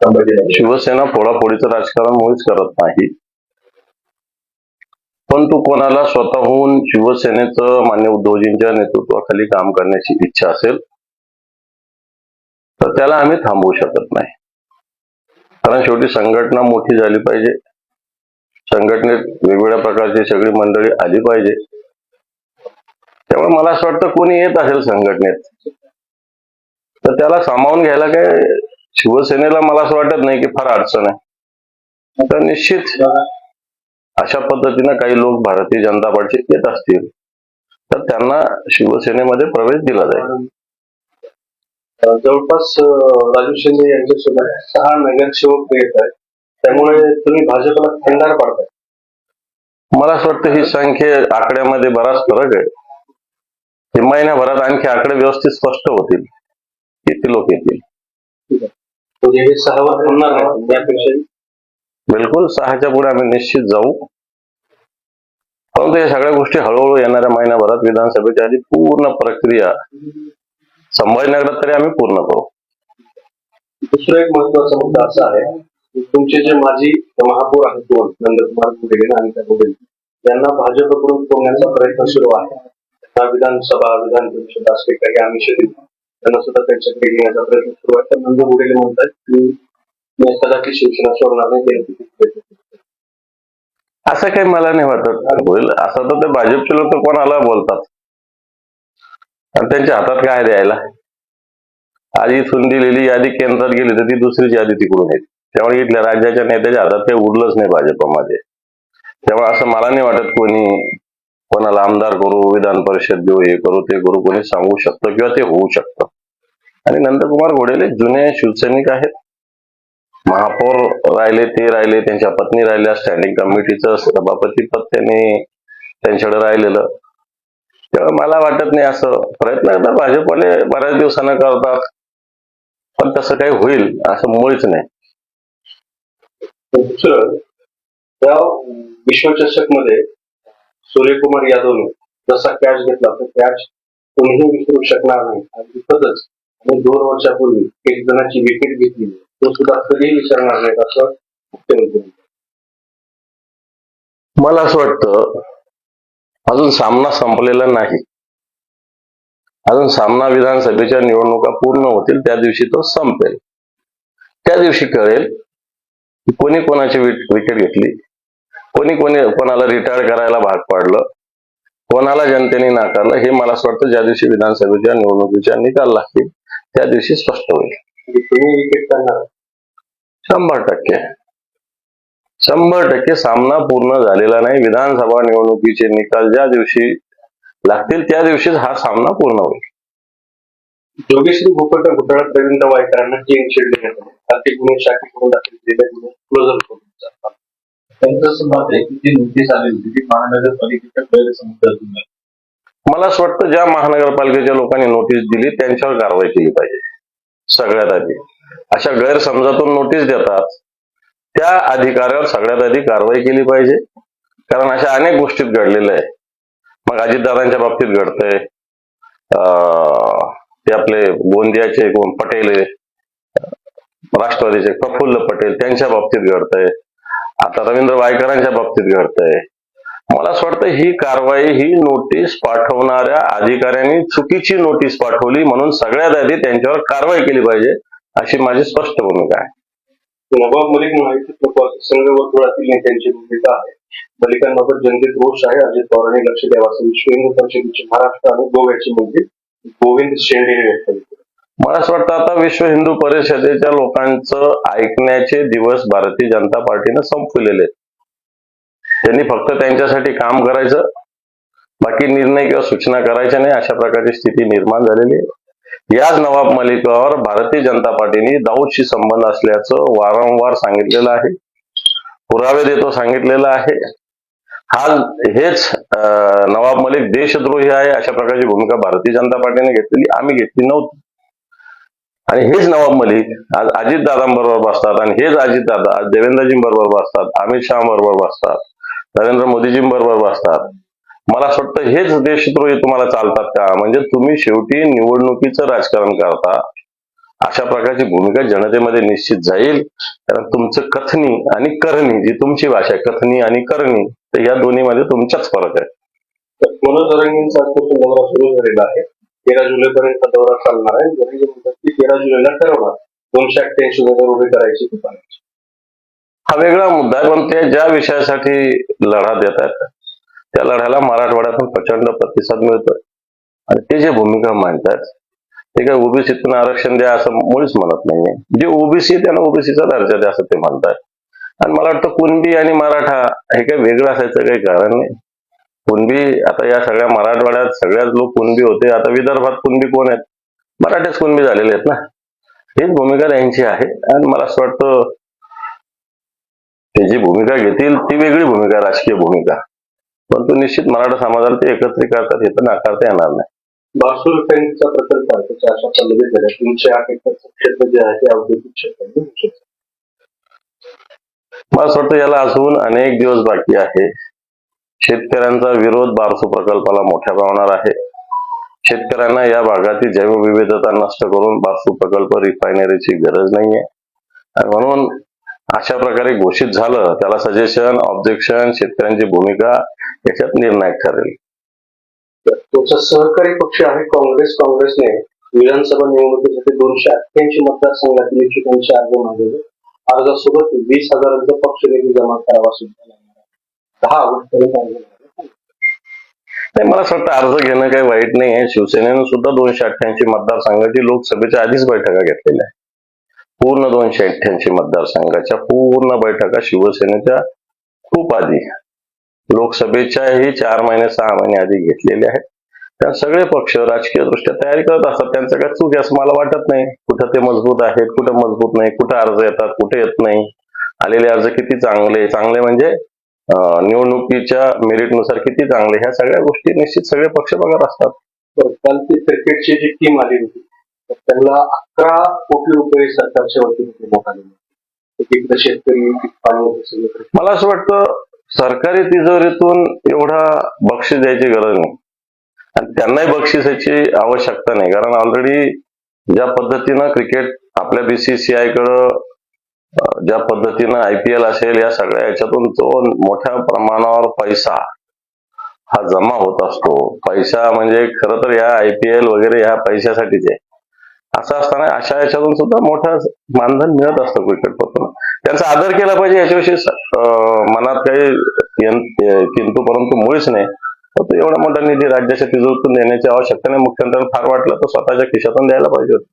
शिवसेना फोडाफोडीचं राजकारण मुळीच करत नाही. परंतु कोणाला स्वतःहून शिवसेनेचं मान्य उद्धवजींच्या नेतृत्वाखाली काम करण्याची इच्छा असेल तर त्याला आम्ही थांबवू शकत नाही. कारण शेवटी संघटना मोठी झाली पाहिजे. संघटनेत वेगवेगळ्या प्रकारची सगळी मंडळी आली पाहिजे. त्यामुळे मला असं वाटतं कोणी येत असेल संघटनेत. तर त्याला सामावून घ्यायला काय शिवसेनेला मला असं वाटत नाही की फार अडचण आहे. तर निश्चित अशा पद्धतीनं काही लोक भारतीय जनता पार्टीचे येत असतील तर त्यांना शिवसेनेमध्ये प्रवेश दिला जाईल. जवळपास राजू शिंदे यांच्यासोबत सहा नगरसेवक येत आहेत. त्यामुळे तुम्ही भाजपला खंडार पाडताय. मला असं वाटतं ही संख्या आकड्यामध्ये बराच फरक आहे. हे महिन्याभरात आणखी आकडे व्यवस्थित स्पष्ट होतील. किती लोक येतील? होणार नाही. बिलकुल सहाच्या पुढे आम्ही निश्चित जाऊ. परंतु या सगळ्या गोष्टी हळूहळू येणाऱ्या महिन्याभरात विधानसभेच्या आधी पूर्ण प्रक्रिया संभाजीनगरात तरी आम्ही पूर्ण करू. दुसरा एक महत्त्वाचा मुद्दा असा आहे की तुमचे जे माजी महापौर आहेत दोन नंदकुमार गुडेले आणि अनिता गुडेले यांना भाजपकडून तोडण्याचा प्रयत्न सुरू आहे. त्यांना विधानसभा विधान परिषद असे काही आमिष दिली त्यांना सुद्धा त्यांच्याकडे घेण्याचा प्रयत्न सुरू आहे. तर नंद उडेले म्हणतात की मी कदाचित शिवसेना सोडणार नाही असं काही मला नाही वाटत. होईल असं तर ते भाजपचे लोक कोणाला बोलतात? आणि त्यांच्या हातात काय द्यायला? आधी इथून दिलेली यादी केंद्रात गेली तर ती दुसरीच यादी तिकडून येते. त्यामुळे इथल्या राज्याच्या नेत्याच्या हातात काही उरलंच नाही भाजपमध्ये. त्यामुळे असं मला नाही वाटत कोणी कोणाला आमदार करू विधान परिषद घेऊ हे करू ते करू कोणी सांगू शकतं किंवा ते होऊ शकतं. आणि नंदकुमार घोडेले जुने शिवसैनिक आहेत. महापौर राहिले ते राहिले त्यांच्या पत्नी राहिल्या स्टँडिंग कमिटीचं सभापती पद त्यांनी त्यांच्याकडे राहिलेलं. त्यामुळे मला वाटत नाही असं. प्रयत्न करतात भाजपवाले बऱ्याच दिवसानं करतात. पण तसं काही होईल असं मुळीच नाही. विश्वचषकमध्ये सूर्यकुमार यादवने जसा कॅच घेतला तो कॅच कोणीही विसरू शकणार नाही. आणि तिथंच आणि दोन वर्षापूर्वी एक जणाची विकेट घेतली. तो सुद्धा कधीही विसरणार नाही असं मुख्यमंत्री मला असं वाटतं अजून सामना संपलेला नाही. अजून सामना विधानसभेच्या निवडणुका पूर्ण होतील त्या दिवशी तो संपेल. त्या दिवशी कळेल कोणी कोणाची विकेट घेतली. कोणी कोणी कोणाला रिटायर करायला भाग पाडलं कोणाला जनतेने नाकारलं हे मला असं वाटतं ज्या दिवशी विधानसभेच्या निवडणुकीच्या निकाल लागतील त्या दिवशी स्पष्ट होईल. म्हणजे शंभर टक्के. शंभर टक्के सामना पूर्ण झालेला नाही. विधानसभा निवडणुकीचे निकाल ज्या दिवशी लागतील त्या दिवशीच हा सामना पूर्ण होईल. जोगेश्वरी भूपट घोटाळा प्रवीण वायकरांना चेन शेड देण्यात आले आर्थिक गुन्हे शाखेकडून दाखल केलेल्या गुन्हे क्लोजर करून. त्यांचं असं मत आहे की नोटीस आली होती ती महानगरपालिकेच्या गैरसमजातून मला असं वाटतं ज्या महानगरपालिकेच्या लोकांनी नोटीस दिली त्यांच्यावर कारवाई केली पाहिजे. सगळ्यात आधी. अशा गैरसमजातून नोटीस देतात. त्या अधिकाऱ्यावर सगळ्यात आधी कारवाई केली पाहिजे. कारण अशा अनेक गोष्टीत घडलेल्या आहे मग अजितदादांच्या बाबतीत घडतंय. अं, ते आपले गोंदियाचे कोण पटेल आहे, राष्ट्रवादीचे प्रफुल्ल पटेल त्यांच्या बाबतीत घडतंय. आता रवींद्र वायकरांच्या बाबतीत घडतंय. मला असं वाटतं ही कारवाई ही नोटीस पाठवणाऱ्या अधिकाऱ्यांनी चुकीची नोटीस पाठवली म्हणून सगळ्यात आधी त्यांच्यावर कारवाई केली पाहिजे अशी माझी स्पष्ट भूमिका आहे. नवाब मलिक माहिती संघ वर्तुळातील नेत्यांची भूमिका आहे. मलिकांबाबत जनतेत रोष आहे. अजित पवारांनी लक्ष द्यावा असं विश्व हिंदू परिषदेचे महाराष्ट्र आणि गोव्याचे मंत्री गोविंद शेंडे यांनी व्यक्त केलं. मला असं वाटतं आता विश्व हिंदू परिषदेच्या लोकांचं ऐकण्याचे दिवस भारतीय जनता पार्टीनं संपवलेले आहेत. त्यांनी फक्त त्यांच्यासाठी काम करायचं बाकी निर्णय किंवा सूचना करायच्या नाही अशा प्रकारची स्थिती निर्माण झालेली आहे. याच नवाब मलिकावर भारतीय जनता पार्टीने दाऊदशी संबंध असल्याचं वारंवार सांगितलेलं आहे पुरावे देतो सांगितलेलं आहे. हा हेच नवाब मलिक देशद्रोही आहे अशा प्रकारची भूमिका भारतीय जनता पार्टीने घेतलेली आम्ही घेतली नव्हती. आणि हेच नवाब मलिक. आज अजित दादांबरोबर बसतात आणि हेच अजित दादा. आज देवेंद्रजींबरोबर बसतात. अमित शहा बरोबर बसतात. नरेंद्र मोदीजींबरोबर बसतात. मला असं वाटतं हेच देशद्रोही तुम्हाला चालतात का? म्हणजे तुम्ही शेवटी निवडणुकीचं राजकारण करता. अशा प्रकारची भूमिका जनतेमध्ये निश्चित जाईल. कारण तुमचं कथनी आणि करणी जी तुमची भाषा आहे कथनी आणि करणी तर या दोन्हीमध्ये तुमचाच फरक आहे. तर मनोज सुरू झालेला आहे. तेरा जुलै पर्यंत दौरा चालणार आहे. जरांगे म्हणतात की तेरा जुलैला ठरवणार दोनशे अठ्ठ्याऐंशी उमेदवार उभे करायची की करायची. हा वेगळा मुद्दा आहे पण ते ज्या विषयासाठी लढा देत आहेत त्या लढ्याला मराठवाड्यातून प्रचंड प्रतिसाद मिळतोय. आणि ते जे भूमिका मांडतात ते काय ओबीसीतून आरक्षण द्या असं मुळीच म्हणत नाहीये. जे ओबीसी त्यांना ओबीसीचा दर्जा द्या असं ते म्हणतात आणि मला वाटतं कुणबी आणि मराठा हे काही वेगळं असायचं काही कारण नाही. कुणबी आता या सगळ्या मराठवाड्यात सगळ्याच लोक कुणबी होते. आता विदर्भात कुणबी कोण आहेत? मराठेच कुणबी झालेले आहेत ना? हीच भूमिका त्यांची आहे. आणि मला असं वाटतं ते जी भूमिका घेतील ती वेगळी भूमिका राजकीय भूमिका. परंतु निश्चित मराठा समाजाला ते एकत्रित करतात हे तर नाकारता येणार नाही. बारसूर टँकचा प्रकल्प आहे त्याच्या अशा पद्धतीत झाल्या तीनशे आठ एकरचं क्षेत्र जे आहे ते औद्योगिक क्षेत्र आहे. मला असं वाटतं याला अजून अनेक दिवस बाकी आहे. शेतकऱ्यांचा विरोध बारसू प्रकल्पाला मोठ्या प्रमाणावर आहे. शेतकऱ्यांना या भागातील जैवविविधता नष्ट करून बारसू प्रकल्प रिफायनरीची गरज नाहीये. आणि म्हणून अशा प्रकारे घोषित झालं त्याला सजेशन ऑब्जेक्शन शेतकऱ्यांची भूमिका याच्यात निर्णायक ठरेल. तर तुमचा सहकारी पक्ष आहे काँग्रेस काँग्रेसने विधानसभा निवडणुकीसाठी दोनशे अठ्ठ्याऐंशी मतदारसंघातील इच्छुकांचे अर्ज मागवले अर्जासोबत वीस हजारांचा पक्ष निधी जमा करावा सुद्धा दहा ऑगस्ट अर्ज नाही मला असं वाटतं अर्ज घेणं काही वाईट नाही आहे. शिवसेनेनं सुद्धा दोनशे अठ्ठ्याऐंशी मतदारसंघाची लोकसभेच्या आधीच बैठका घेतलेल्या आहे पूर्ण दोनशे अठ्ठ्याऐंशी मतदारसंघाच्या पूर्ण बैठका शिवसेनेच्या खूप आधी. लोकसभेच्याही चार महिने सहा महिने आधी घेतलेल्या आहेत. त्या सगळे पक्ष राजकीय दृष्ट्या तयारी करत असतात. त्यांचं काय चूक आहे असं मला वाटत नाही. कुठं ते मजबूत आहेत कुठं मजबूत नाही कुठं अर्ज येतात कुठे येत नाही. आलेले अर्ज किती चांगले? चांगले म्हणजे निवडणुकीच्या मेरिटनुसार किती चांगले ह्या सगळ्या गोष्टी निश्चित सगळे पक्ष बघत असतात. तर काल ती क्रिकेटची जी टीम आली होती तर त्यांना अकरा कोटी रुपये सरकारच्या वतीने देण्यात आले शेतकरी. मला असं वाटतं सरकारी तिजोरीतून एवढा बक्षीस द्यायची गरज नाही. आणि त्यांनाही बक्षिसाची आवश्यकता नाही. कारण ऑलरेडी ज्या पद्धतीनं क्रिकेट आपल्या बीसीसीआय कडं ज्या पद्धतीनं आय पी एल असेल या सगळ्या याच्यातून तो मोठ्या प्रमाणावर पैसा हा जमा होत असतो. पैसा म्हणजे खरं तर या आय पी एल वगैरे ह्या पैशासाठीच आहे. असं असताना अशा याच्यातून सुद्धा मोठं मानधन मिळत असतं क्रिकेटपासून त्यांचा आदर केला पाहिजे याच्याविषयी मनात काही किंतू किंतु परंतु मुळीच नाही. तो एवढा मोठा निधी राज्याच्या तिजोरीतून देण्याची आवश्यकता नाही. मुख्यमंत्र्यांना फार वाटलं तर स्वतःच्या खिशातून द्यायला पाहिजे होतं.